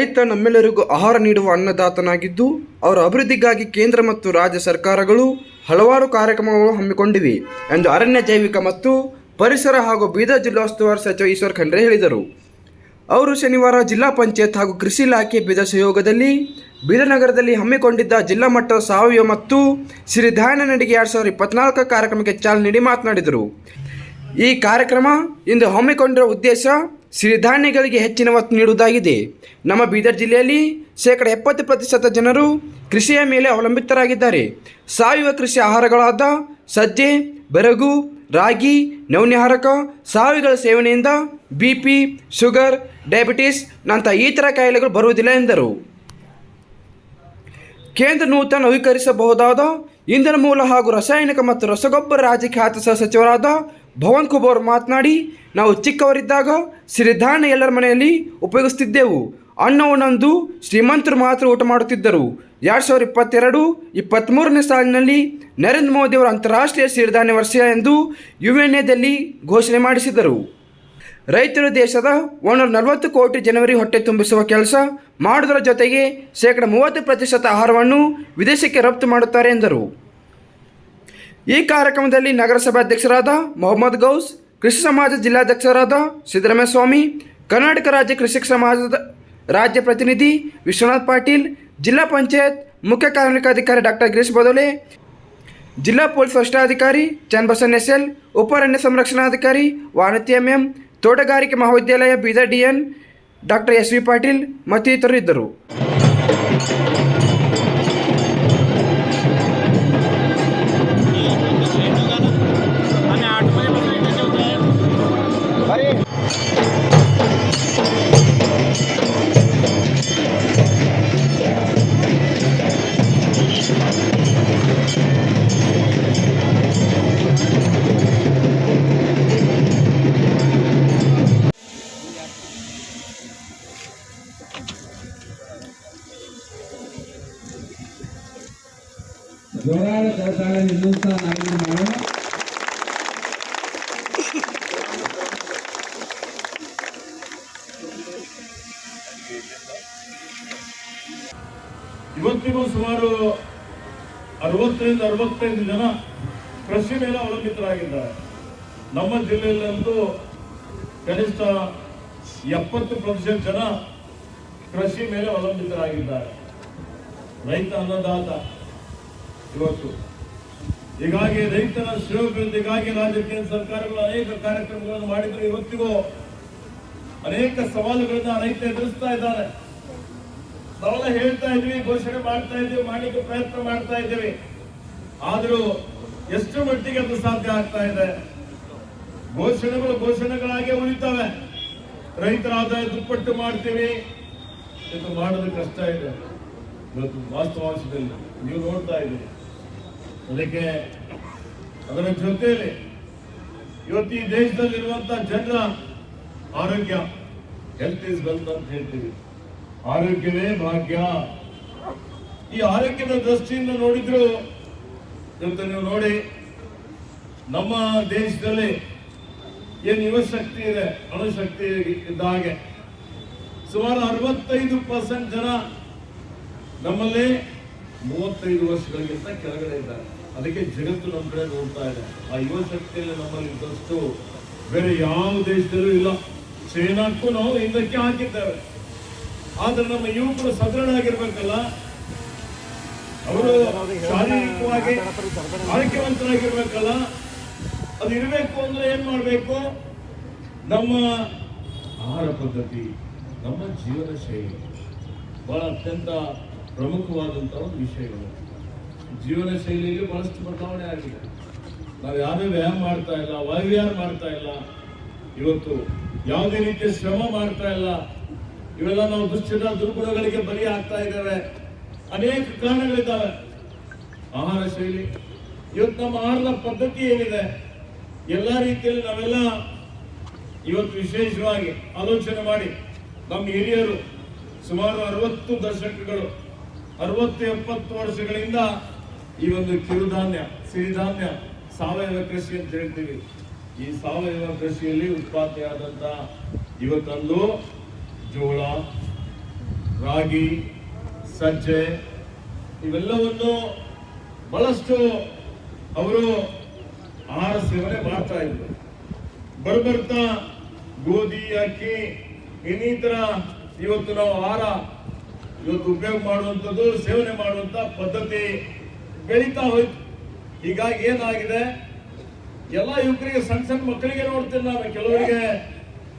ರೈತ ನಮ್ಮೆಲ್ಲರಿಗೂ ಆಹಾರ ನೀಡುವ ಅನ್ನದಾತನಾಗಿದ್ದು, ಅವರ ಅಭಿವೃದ್ಧಿಗಾಗಿ ಕೇಂದ್ರ ಮತ್ತು ರಾಜ್ಯ ಸರ್ಕಾರಗಳು ಹಲವಾರು ಕಾರ್ಯಕ್ರಮಗಳು ಹಮ್ಮಿಕೊಂಡಿವೆ ಎಂದು ಅರಣ್ಯ ಜೈವಿಕ ಮತ್ತು ಪರಿಸರ ಹಾಗೂ ಬೀದರ್ ಜಿಲ್ಲಾ ಉಸ್ತುವಾರಿ ಸಚಿವ ಈಶ್ವರ್ ಖಂಡ್ರೆ ಹೇಳಿದರು. ಅವರು ಶನಿವಾರ ಜಿಲ್ಲಾ ಪಂಚಾಯತ್ ಹಾಗೂ ಕೃಷಿ ಇಲಾಖೆ ಬೀದರ್ ಸಹಯೋಗದಲ್ಲಿ ಬೀದರ್ ನಗರದಲ್ಲಿ ಹಮ್ಮಿಕೊಂಡಿದ್ದ ಜಿಲ್ಲಾ ಮಟ್ಟದ ಸಾವಯವ ಮತ್ತು ಸಿರಿಧಾನ್ಯ ನಡಿಗೆ ಎರಡು ಸಾವಿರದ ಇಪ್ಪತ್ನಾಲ್ಕು ಕಾರ್ಯಕ್ರಮಕ್ಕೆ ಚಾಲನೆ ನೀಡಿ ಮಾತನಾಡಿದರು. ಈ ಕಾರ್ಯಕ್ರಮ ಇಂದು ಹಮ್ಮಿಕೊಂಡಿರುವ ಉದ್ದೇಶ ಸಿರಿಧಾನ್ಯಗಳಿಗೆ ಹೆಚ್ಚಿನ ಒತ್ತು ನೀಡುವುದಾಗಿದೆ. ನಮ್ಮ ಬೀದರ್ ಜಿಲ್ಲೆಯಲ್ಲಿ ಶೇಕಡ ಎಪ್ಪತ್ತು ಪ್ರತಿಶತ ಜನರು ಕೃಷಿಯ ಮೇಲೆ ಅವಲಂಬಿತರಾಗಿದ್ದಾರೆ. ಸಾವಯವ ಕೃಷಿ ಆಹಾರಗಳಾದ ಸಜ್ಜೆ, ಬೆರಗು, ರಾಗಿ, ನವನಿಹಾರಕ, ಸಾವಿಗಳ ಸೇವನೆಯಿಂದ ಬಿ ಪಿ, ಶುಗರ್, ಡಯಾಬಿಟಿಸ್ ನಂತ ಈ ಥರ ಕಾಯಿಲೆಗಳು ಬರುವುದಿಲ್ಲ ಎಂದರು. ಕೇಂದ್ರ ನೂತನ ನವೀಕರಿಸಬಹುದಾದ ಇಂಧನ ಮೂಲ ಹಾಗೂ ರಾಸಾಯನಿಕ ಮತ್ತು ರಸಗೊಬ್ಬರ ರಾಜ್ಯ ಖಾತೆ ಸಹ ಸಚಿವರಾದ ಭವನ್ ಕುಬೋರ್ ಮಾತನಾಡಿ, ನಾವು ಚಿಕ್ಕವರಿದ್ದಾಗ ಸಿರಿಧಾನ್ಯ ಎಲ್ಲರ ಮನೆಯಲ್ಲಿ ಉಪಯೋಗಿಸುತ್ತಿದ್ದೆವು ಅನ್ನವನ್ನೊಂದು ಶ್ರೀಮಂತರು ಮಾತ್ರ ಊಟ ಮಾಡುತ್ತಿದ್ದರು. ಎರಡು ಸಾವಿರದ ಇಪ್ಪತ್ತೆರಡು ಇಪ್ಪತ್ತ್ಮೂರನೇ ಸಾಲಿನಲ್ಲಿ ನರೇಂದ್ರ ಮೋದಿಯವರ ಅಂತಾರಾಷ್ಟ್ರೀಯ ಸಿರಿಧಾನ್ಯ ವರ್ಷ ಎಂದು ಯು ಎನ್ ಎದಲ್ಲಿ ಘೋಷಣೆ ಮಾಡಿಸಿದರು ರೈತರು ದೇಶದ ಒಂದೂರ ನಲವತ್ತು ಕೋಟಿ ಜನವರಿ ಹೊಟ್ಟೆ ತುಂಬಿಸುವ ಕೆಲಸ ಮಾಡುವುದರ ಜೊತೆಗೆ ಶೇಕಡ ಮೂವತ್ತು ಪ್ರತಿಶತ ಆಹಾರವನ್ನು ವಿದೇಶಕ್ಕೆ ರಫ್ತು ಮಾಡುತ್ತಾರೆ ಎಂದರು. ಈ ಕಾರ್ಯಕ್ರಮದಲ್ಲಿ ನಗರಸಭಾ ಅಧ್ಯಕ್ಷರಾದ ಮೊಹಮ್ಮದ್ ಗೌಸ್, ಕೃಷಿ ಸಮಾಜ ಜಿಲ್ಲಾಧ್ಯಕ್ಷರಾದ ಸಿದ್ದರಾಮಯ್ಯ ಸ್ವಾಮಿ ಕರ್ನಾಟಕ ರಾಜ್ಯ ಕೃಷಿ ಸಮಾಜದ ರಾಜ್ಯ ಪ್ರತಿನಿಧಿ ವಿಶ್ವನಾಥ್ ಪಾಟೀಲ್, ಜಿಲ್ಲಾ ಪಂಚಾಯತ್ ಮುಖ್ಯ ಕಾರ್ಯನಿರ್ವಹಣಾಧಿಕಾರಿ ಡಾಕ್ಟರ್ ಗಿರೀಶ್ ಬದೋಲೆ, ಜಿಲ್ಲಾ ಪೊಲೀಸ್ ವರಿಷ್ಠಾಧಿಕಾರಿ ಚನ್ನಬಸನ್ ಎಸ್ ಎಲ್ ಉಪರಣ್ಯ ಸಂರಕ್ಷಣಾಧಿಕಾರಿ ವಾನತಿ ಎಂ ತೋಟಗಾರಿಕೆ ಮಹಾವಿದ್ಯಾಲಯ Bidar DN doctor S V Patil ಮತ್ತಿತರರು ಇದ್ದರು ಇವತ್ತಿಗೂ ಸುಮಾರು ಅರವತ್ತರಿಂದ ಅರವತ್ತೈದು ಜನ ಕೃಷಿ ಮೇಲೆ ಅವಲಂಬಿತರಾಗಿದ್ದಾರೆ. ನಮ್ಮ ಜಿಲ್ಲೆಯಲ್ಲಂತೂ ಕನಿಷ್ಠ ಎಪ್ಪತ್ತು ಪ್ರತಿಶತ ಜನ ಕೃಷಿ ಮೇಲೆ ಅವಲಂಬಿತರಾಗಿದ್ದಾರೆ. ರೈತ ಅನ್ನದಾತ. ಇವತ್ತು. ಹೀಗಾಗಿ ರೈತರ ಶ್ರೇಯೋಭಿವೃದ್ಧಿಗಾಗಿ ರಾಜ್ಯ ಕೇಂದ್ರ ಸರ್ಕಾರಗಳು ಅನೇಕ ಕಾರ್ಯಕ್ರಮಗಳನ್ನು ಮಾಡಿದ್ರು. ಇವತ್ತಿಗೂ ಅನೇಕ ಸವಾಲುಗಳನ್ನ ರೈತ ಎದುರಿಸ್ತಾ ಇದ್ದಾರೆ. ನಾವೆಲ್ಲ ಹೇಳ್ತಾ ಇದ್ವಿ, ಘೋಷಣೆ ಮಾಡ್ತಾ ಇದ್ವಿ, ಮಾಡಲಿಕ್ಕೆ ಪ್ರಯತ್ನ ಮಾಡ್ತಾ ಇದ್ದೀವಿ. ಆದರೂ ಎಷ್ಟು ಮಟ್ಟಿಗೆ ಅದು ಸಾಧ್ಯ ಆಗ್ತಾ ಇದೆ? ಘೋಷಣೆಗಳು ಘೋಷಣೆಗಳಾಗೆ ಉಳಿತವೆ. ರೈತರ ಆದಾಯ ದುಪ್ಪಟ್ಟು ಮಾಡ್ತೀವಿ. ಇದು ಮಾಡೋದು ಕಷ್ಟ ಇದೆ. ಇವತ್ತು ವಾಸ್ತವಾಂಶದಲ್ಲಿ ನೀವು ನೋಡ್ತಾ ಇದ್ದೀರಿ. ಅದಕ್ಕೆ ಅದರ ಜೊತೆಯಲ್ಲಿ ಇವತ್ತು ಈ ದೇಶದಲ್ಲಿರುವಂತಹ ಜನರ ಆರೋಗ್ಯ ಹೆಲ್ತ್ ಇಸ್ ವೆಲ್ತ್ ಅಂತ ಹೇಳ್ತೀವಿ. ಆರೋಗ್ಯವೇ ಭಾಗ್ಯ. ಈ ಆರೋಗ್ಯದ ದೃಷ್ಟಿಯಿಂದ ನೋಡಿದ್ರು, ಇವತ್ತು ನೀವು ನೋಡಿ, ನಮ್ಮ ದೇಶದಲ್ಲಿ ಏನು ಯುವ ಶಕ್ತಿ ಇದೆ ಅಣುಶಕ್ತಿ ಇದ್ದ ಹಾಗೆ, ಸುಮಾರು ಅರವತ್ತೈದು ಪರ್ಸೆಂಟ್ ಜನ ನಮ್ಮಲ್ಲಿ ಮೂವತ್ತೈದು ವರ್ಷಗಳಿಗಿಂತ ಕೆಳಗಡೆ ಇದ್ದಾರೆ. ಅದಕ್ಕೆ ಜಗತ್ತು ನಮ್ಮ ಕಡೆ ನೋಡ್ತಾ ಇದೆ. ಆ ಯುವ ಶಕ್ತಿಯಲ್ಲಿ ನಮ್ಮಲ್ಲಿ ಇದ್ದಷ್ಟು ಬೇರೆ ಯಾವ ದೇಶದಲ್ಲೂ ಇಲ್ಲ. ಚೈನಾಕ್ಕೂ ನಾವು ಹಿಂದಕ್ಕೆ ಹಾಕಿದ್ದೇವೆ. ಆದ್ರೆ ನಮ್ಮ ಯುವಕರು ಸದೃಢ ಆಗಿರ್ಬೇಕಲ್ಲ ಅವರು ಶಾರೀರಿಕವಾಗಿ ಆರೋಗ್ಯವಂತರಾಗಿರ್ಬೇಕಲ್ಲ. ಅದು ಇರಬೇಕು ಅಂದ್ರೆ ಏನ್ ಮಾಡಬೇಕು? ನಮ್ಮ ಆಹಾರ ಪದ್ಧತಿ, ನಮ್ಮ ಜೀವನ ಶೈಲಿ ಬಹಳ ಅತ್ಯಂತ ಪ್ರಮುಖವಾದಂತಹ ಒಂದು ವಿಷಯಗಳು. ಜೀವನ ಶೈಲಿಯಲ್ಲಿ ಬಹಳಷ್ಟು ಬದಲಾವಣೆ ಆಗಿದೆ. ನಾವು ಯಾವುದೇ ವ್ಯಾಯಾಮ ಮಾಡ್ತಾ ಇಲ್ಲ ವಾಯುವಿಹಾರ ಮಾಡ್ತಾ ಇಲ್ಲ, ಇವತ್ತು ಯಾವುದೇ ರೀತಿಯ ಶ್ರಮ ಮಾಡ್ತಾ ಇಲ್ಲ, ಇವೆಲ್ಲ ನಾವು ದುಶ್ಚಟ, ದುರ್ಗುಣಗಳಿಗೆ ಬಲಿ ಆಗ್ತಾ ಇದ್ದಾವೆ. ಅನೇಕ ಕಾರಣಗಳಿದ್ದಾವೆ. ಆಹಾರ ಶೈಲಿ, ಇವತ್ತು ನಮ್ಮ ಆಹಾರದ ಪದ್ಧತಿ ಏನಿದೆ, ಎಲ್ಲ ರೀತಿಯಲ್ಲಿ ನಾವೆಲ್ಲ ಇವತ್ತು ವಿಶೇಷವಾಗಿ ಆಲೋಚನೆ ಮಾಡಿ, ನಮ್ಮ ಹಿರಿಯರು ಸುಮಾರು ಅರವತ್ತು ದಶಕಗಳು, ಅರವತ್ತು ಎಪ್ಪತ್ತು ವರ್ಷಗಳಿಂದ ಈ ಒಂದು ಕಿರುಧಾನ್ಯ ಸಿರಿಧಾನ್ಯ ಸಾವಯವ ಕೃಷಿ ಅಂತ ಹೇಳ್ತೀವಿ. ಈ ಸಾವಯವ ಕೃಷಿಯಲ್ಲಿ ಉತ್ಪಾದನೆಯಾದಂತ ಇವತ್ತಂದು ಜೋಳ, ರಾಗಿ, ಸಜ್ಜೆ ಇವೆಲ್ಲವನ್ನು ಬಹಳಷ್ಟು ಅವರು ಆಹಾರ ಸೇವನೆ ಮಾಡ್ತಾ ಇದ್ರು. ಬರ್ಬರ್ತಾ ಗೋಧಿ, ಅಕ್ಕಿ, ಇನ್ನಿತರ ಇವತ್ತು ನಾವು ಆಹಾರ ಇವತ್ತು ಉಪಯೋಗ ಮಾಡುವಂಥದ್ದು, ಸೇವನೆ ಮಾಡುವಂಥ ಪದ್ಧತಿ ಬೆಳೀತಾ ಹೋಯ್ತು. ಹೀಗಾಗಿ ಏನಾಗಿದೆ? ಎಲ್ಲ ಯುವಕರಿಗೆ ಸಣ್ಣ ಸಣ್ಣ ಮಕ್ಕಳಿಗೆ ನೋಡ್ತೀನಿ ನಾನು. ಕೆಲವರಿಗೆ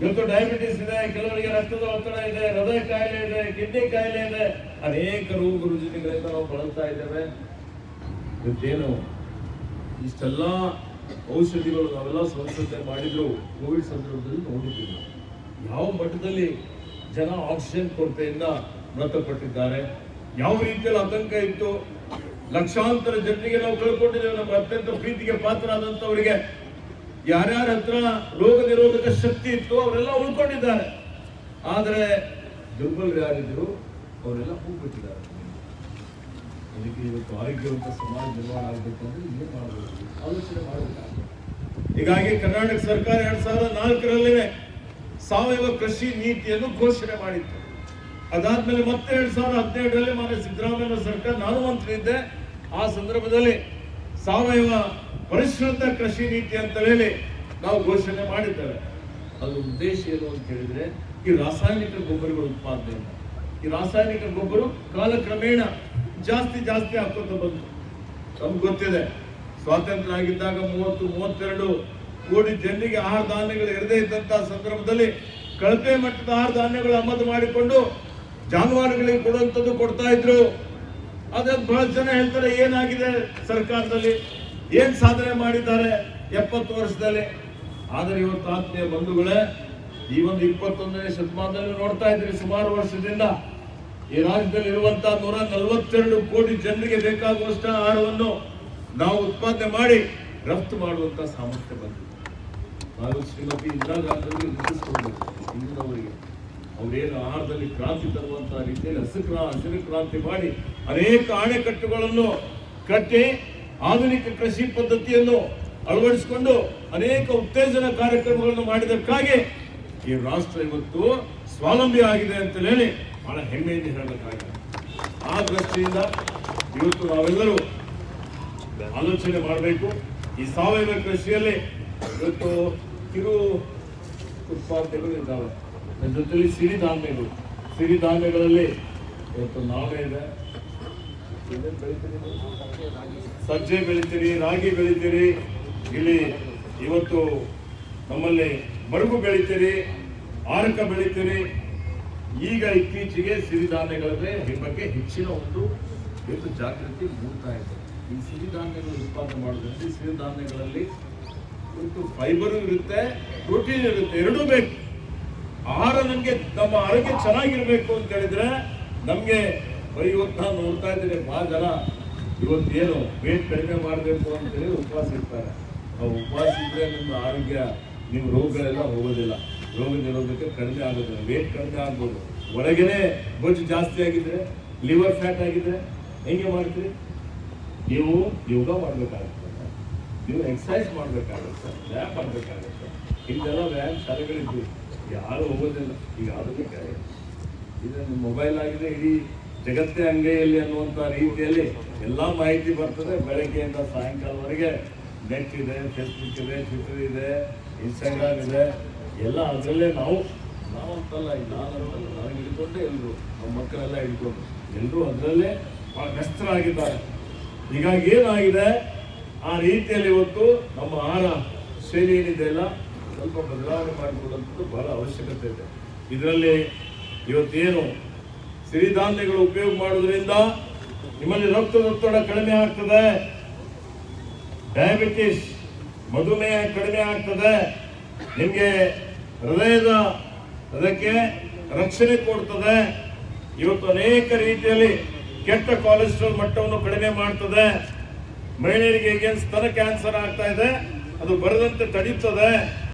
ಇವತ್ತು ಡಯಾಬಿಟಿಸ್ ಇದೆ, ಕೆಲವರಿಗೆ ರಕ್ತದ ಒತ್ತಡ ಇದೆ, ಹೃದಯ ಕಾಯಿಲೆ ಇದೆ ಕಿಡ್ನಿ ಕಾಯಿಲೆ ಇದೆ. ಅನೇಕ ರೋಗ ರುಜಿನಗಳಿಂದ ನಾವು ಬಳಲ್ತಾ ಇದ್ದೇವೆ. ಇವತ್ತೇನು? ಇಷ್ಟೆಲ್ಲ ಔಷಧಿಗಳು ನಾವೆಲ್ಲ ಸ್ವಚ್ಛತೆ ಮಾಡಿದ್ರು, ಕೋವಿಡ್ ಸಂದರ್ಭದಲ್ಲಿ ನೋಡಿದ್ದೀವಿ ಯಾವ ಮಟ್ಟದಲ್ಲಿ ಜನ ಆಕ್ಸಿಜನ್ ಕೊರತೆಯಿಂದ ಮೃತಪಟ್ಟಿದ್ದಾರೆ? ಯಾವ ರೀತಿಯಲ್ಲಿ ಆತಂಕ ಇತ್ತು? ಲಕ್ಷಾಂತರ ಜನರಿಗೆ ನಾವು ಕಳ್ಕೊಂಡಿದ್ದೇವೆ. ನಮ್ಮ ಅತ್ಯಂತ ಪ್ರೀತಿಗೆ ಪಾತ್ರರಾದಂಥವರಿಗೆ ಯಾರ್ಯಾರ ಹತ್ರ ರೋಗ ನಿರೋಧಕ ಶಕ್ತಿ ಇತ್ತು ಅವರೆಲ್ಲ ಉಳ್ಕೊಂಡಿದ್ದಾರೆ. ಆದರೆ ದುರ್ಬಲರು ಯಾರಿದ್ರು ಅವರೆಲ್ಲ ಹೋಗ್ಬಿಟ್ಟಿದ್ದಾರೆ ಅದಕ್ಕೆ ಇವತ್ತು ಆರೋಗ್ಯವಂತ ಸಮಾಜ ನಿರ್ಮಾಣ ಆಗಬೇಕು ಅಂದ್ರೆ ಏನು ಮಾಡಬೇಕು? ಆಲೋಚನೆ ಮಾಡಬೇಕಾಗುತ್ತೆ ಹೀಗಾಗಿ ಕರ್ನಾಟಕ ಸರ್ಕಾರ ಎರಡ್ ಸಾವಿರದ ನಾಲ್ಕರಲ್ಲೇ ಸಾವಯವ ಕೃಷಿ ನೀತಿಯನ್ನು ಘೋಷಣೆ ಮಾಡಿತ್ತು. ಅದಾದ್ಮೇಲೆ ಮತ್ತೆ ಎರಡ್ ಸಾವಿರದ ಹದಿನೇಳರಲ್ಲಿ ಮಾನ್ಯ ಸಿದ್ದರಾಮಯ್ಯ ಸರ್ಕಾರ ನಾನು ಮಂತ್ರಿ ಇದ್ದೆ. ಆ ಸಂದರ್ಭದಲ್ಲಿ ಸಾವಯವ ಪರಿಷ್ಕೃತ ಕೃಷಿ ನೀತಿ ಅಂತ ಹೇಳಿ ನಾವು ಘೋಷಣೆ ಮಾಡಿದ್ದೇವೆ. ಅದರ ಉದ್ದೇಶ ಏನು ಅಂತ ಹೇಳಿದ್ರೆ ಈ ರಾಸಾಯನಿಕ ಗೊಬ್ಬರಗಳ ಉತ್ಪಾದನೆ ಈ ರಾಸಾಯನಿಕ ಗೊಬ್ಬರ ಕಾಲಕ್ರಮೇಣ ಜಾಸ್ತಿ ಜಾಸ್ತಿ ಹಾಕೋತ ಬಂತು. ನಮ್ಗೆ ಗೊತ್ತಿದೆ, ಸ್ವಾತಂತ್ರ್ಯ ಆಗಿದ್ದಾಗ ಮೂವತ್ತು, ಮೂವತ್ತೆರಡು ಕೋಟಿ ಜನರಿಗೆ ಆಹಾರ ಧಾನ್ಯಗಳು ಇರದೇ ಇದ್ದಂತಹ ಸಂದರ್ಭದಲ್ಲಿ ಕಳಪೆ ಮಟ್ಟದ ಆಹಾರ ಧಾನ್ಯಗಳು ಆಮದು ಮಾಡಿಕೊಂಡು ಜಾನುವಾರುಗಳಿಗೆ ಕೊಡುವಂಥದ್ದು ಕೊಡ್ತಾ ಇದ್ರು. ಅದೇ ಬಹಳ ಜನ ಹೇಳ್ತಾರೆ, ಏನಾಗಿದೆ ಸರ್ಕಾರದಲ್ಲಿ? ಏನ್ ಸಾಧನೆ ಮಾಡಿದ್ದಾರೆ ಎಪ್ಪತ್ತು ವರ್ಷದಲ್ಲಿ? ಆದರೆ ಇವತ್ತು ಆತ್ಮೀಯ ಬಂಧುಗಳೇ, ಈ ಒಂದು ಇಪ್ಪತ್ತೊಂದನೇ ಶತಮಾನದಲ್ಲಿ ನೋಡ್ತಾ ಇದ್ರಿ ಸುಮಾರು ವರ್ಷದಿಂದ ಈ ರಾಜ್ಯದಲ್ಲಿ ಇರುವಂತಹ ನೂರ ನಲವತ್ತೆರಡು ಕೋಟಿ ಜನರಿಗೆ ಬೇಕಾಗುವಷ್ಟು ಆಹಾರವನ್ನು ನಾವು ಉತ್ಪಾದನೆ ಮಾಡಿ ರಫ್ತು ಮಾಡುವಂತ ಸಾಮರ್ಥ್ಯ ಬಂದಿದೆ. ಶ್ರೀಮತಿ ಇಂದಿರಾ ಗಾಂಧಿ ಅವರಿಗೆ ಅವರೇನು ಆಹಾರದಲ್ಲಿ ಕ್ರಾಂತಿ ತರುವಂತಹ ರೀತಿಯಲ್ಲಿ ಹಸಿರು ಹಸಿರು ಕ್ರಾಂತಿ ಮಾಡಿ ಅನೇಕ ಅಣೆಕಟ್ಟುಗಳನ್ನು ಕಟ್ಟಿ ಆಧುನಿಕ ಕೃಷಿ ಪದ್ಧತಿಯನ್ನು ಅಳವಡಿಸಿಕೊಂಡು ಅನೇಕ ಉತ್ತೇಜನ ಕಾರ್ಯಕ್ರಮಗಳನ್ನು ಮಾಡಿದಕ್ಕಾಗಿ ಈ ರಾಷ್ಟ್ರ ಇವತ್ತು ಸ್ವಾವಲಂಬಿ ಆಗಿದೆ ಅಂತ ಹೇಳಿ ಬಹಳ ಹೆಮ್ಮೆಯಿಂದ ಹೇಳಬೇಕಾಗಿದೆ. ಆ ದೃಷ್ಟಿಯಿಂದ ಇವತ್ತು ನಾವೆಲ್ಲರೂ ಆಲೋಚನೆ ಮಾಡಬೇಕು. ಈ ಸಾವಯವ ಕೃಷಿಯಲ್ಲಿ ಇವತ್ತು ಕಿರು ಉತ್ಪಾದನೆಗಳು ಇದ್ದಾವೆ. ಅದ್ರ ಜೊತೆಲಿ ಸಿರಿಧಾನ್ಯಗಳು ಸಿರಿಧಾನ್ಯಗಳಲ್ಲಿ ಇವತ್ತು ನಾವೇ ಇದೆ? ಸಜ್ಜೆ ಬೆಳಿತೀರಿ, ರಾಗಿ ಬೆಳಿತೀರಿ. ಇಲ್ಲಿ ಇವತ್ತು ನಮ್ಮಲ್ಲಿ ಮರುಗು ಬೆಳಿತೀರಿ, ಆರಕ ಬೆಳಿತೀರಿ. ಈಗ ಇತ್ತೀಚೆಗೆ ಸಿರಿಧಾನ್ಯಗಳ ಬಗ್ಗೆ ಹೆಚ್ಚಿನ ಒಂದು ಇವತ್ತು ಜಾಗೃತಿ ಮೂಡ್ತಾ ಇದೆ. ಈ ಸಿರಿಧಾನ್ಯಗಳು ಉತ್ಪಾದನೆ ಮಾಡೋದ್ರಲ್ಲಿ ಸಿರಿಧಾನ್ಯಗಳಲ್ಲಿ ಇವತ್ತು ಫೈಬರ್ ಇರುತ್ತೆ ಪ್ರೋಟೀನ್ ಇರುತ್ತೆ, ಎರಡೂ ಬೇಕು. ಆಹಾರ ನಮಗೆ ನಮ್ಮ ಆರೋಗ್ಯ ಚೆನ್ನಾಗಿರಬೇಕು ಅಂತ ಹೇಳಿದ್ರೆ ನಮಗೆ ಬರೀ ಇವತ್ತು ನಾನು ನೋಡ್ತಾ ಇದ್ದೀನಿ ಬಹಳ ಜನ ಇವತ್ತೇನು ವೇಟ್ ಕಡಿಮೆ ಮಾಡಬೇಕು ಅಂತೇಳಿ ಉಪವಾಸ ಇರ್ತಾರೆ. ಆ ಉಪವಾಸ ಇದ್ರೆ ನಿಮ್ಮ ಆರೋಗ್ಯ, ನಿಮ್ಮ ರೋಗಗಳೆಲ್ಲ ಹೋಗೋದಿಲ್ಲ. ರೋಗ ನಿರೋಧಕ್ಕೆ ಕಡಿಮೆ ಆಗೋದಿಲ್ಲ. ವೇಟ್ ಕಡಿಮೆ ಆಗ್ಬೋದು. ಒಳಗೇನೆ ಬೊಜ್ಜು ಜಾಸ್ತಿ ಆಗಿದ್ರೆ ಲಿವರ್ ಫ್ಯಾಟ್ ಆಗಿದ್ರೆ ಹೆಂಗೆ ಮಾಡ್ತೀರಿ? ನೀವು ಯೋಗ ಮಾಡಬೇಕಾಗುತ್ತೆ. ನೀವು ಎಕ್ಸರ್ಸೈಸ್ ಮಾಡಬೇಕಾಗುತ್ತೆ. ವ್ಯಾಯಾಮ ಮಾಡಬೇಕಾಗುತ್ತೆ. ಇಲ್ಲೆಲ್ಲ ವ್ಯಾಯಾಮ ಶಾಲೆಗಳಿದ್ದು ಯಾರು ಹೋಗೋದಿಲ್ಲ. ಈಗ ಆಧುನಿಕ ಇದು ನಿಮ್ಮ ಮೊಬೈಲ್ ಆಗಿದೆ, ಇಡೀ ಜಗತ್ತೇ ಅಂಗೈಯಲ್ಲಿ ಅನ್ನುವಂಥ ರೀತಿಯಲ್ಲಿ ಎಲ್ಲ ಮಾಹಿತಿ ಬರ್ತದೆ. ಬೆಳಗ್ಗೆಯಿಂದ ಸಾಯಂಕಾಲವರೆಗೆ ನೆಟ್ ಇದೆ ಫೇಸ್ಬುಕ್ ಇದೆ ಟ್ವಿಟರ್ ಇದೆ ಇನ್ಸ್ಟಾಗ್ರಾಮ್ ಇದೆ. ಎಲ್ಲ ಅದರಲ್ಲೇ ನಾವು, ನಾವಂತಲ್ಲ ನಾನಂತಲ್ಲ ನನಗೆ ಹಿಡ್ಕೊಂಡೆ ಎಲ್ಲರೂ ನಮ್ಮ ಮಕ್ಕಳೆಲ್ಲ ಹಿಡ್ಕೊಂಡು ಎಲ್ಲರೂ ಅದರಲ್ಲೇ ಭಾಳ ವ್ಯಸ್ತರಾಗಿದ್ದಾರೆ. ಹೀಗಾಗಿ ಏನಾಗಿದೆ? ಆ ರೀತಿಯಲ್ಲಿ ಇವತ್ತು ನಮ್ಮ ಆಹಾರ ಶೈಲಿ ಏನಿದೆ ಅಲ್ಲ ಸ್ವಲ್ಪ ಬದಲಾವಣೆ ಮಾಡಿಕೊಡುವಂಥದ್ದು ಬಹಳ ಅವಶ್ಯಕತೆ ಇದೆ. ಇದರಲ್ಲಿ ಇವತ್ತೇನು ಸಿರಿಧಾನ್ಯಗಳು ಉಪಯೋಗ ಮಾಡೋದ್ರಿಂದ ನಿಮ್ಮಲ್ಲಿ ರಕ್ತದೊತ್ತಡ ಕಡಿಮೆ ಆಗ್ತದೆ ಡಯಾಬಿಟಿಸ್ ಮಧುಮೇಹ ಕಡಿಮೆ ಆಗ್ತದೆ, ನಿಮಗೆ ಹೃದಯದ ಅದಕ್ಕೆ ರಕ್ಷಣೆ ಕೊಡ್ತದೆ. ಇವತ್ತು ಅನೇಕ ರೀತಿಯಲ್ಲಿ ಕೆಟ್ಟ ಕೊಲೆಸ್ಟ್ರಾಲ್ ಮಟ್ಟವನ್ನು ಕಡಿಮೆ ಮಾಡ್ತದೆ. ಮಹಿಳೆಯರಿಗೆ ಸ್ತನ ಕ್ಯಾನ್ಸರ್ ಆಗ್ತಾ ಇದೆ. ಅದು ಬರದಂತೆ ತಡೀತದೆ.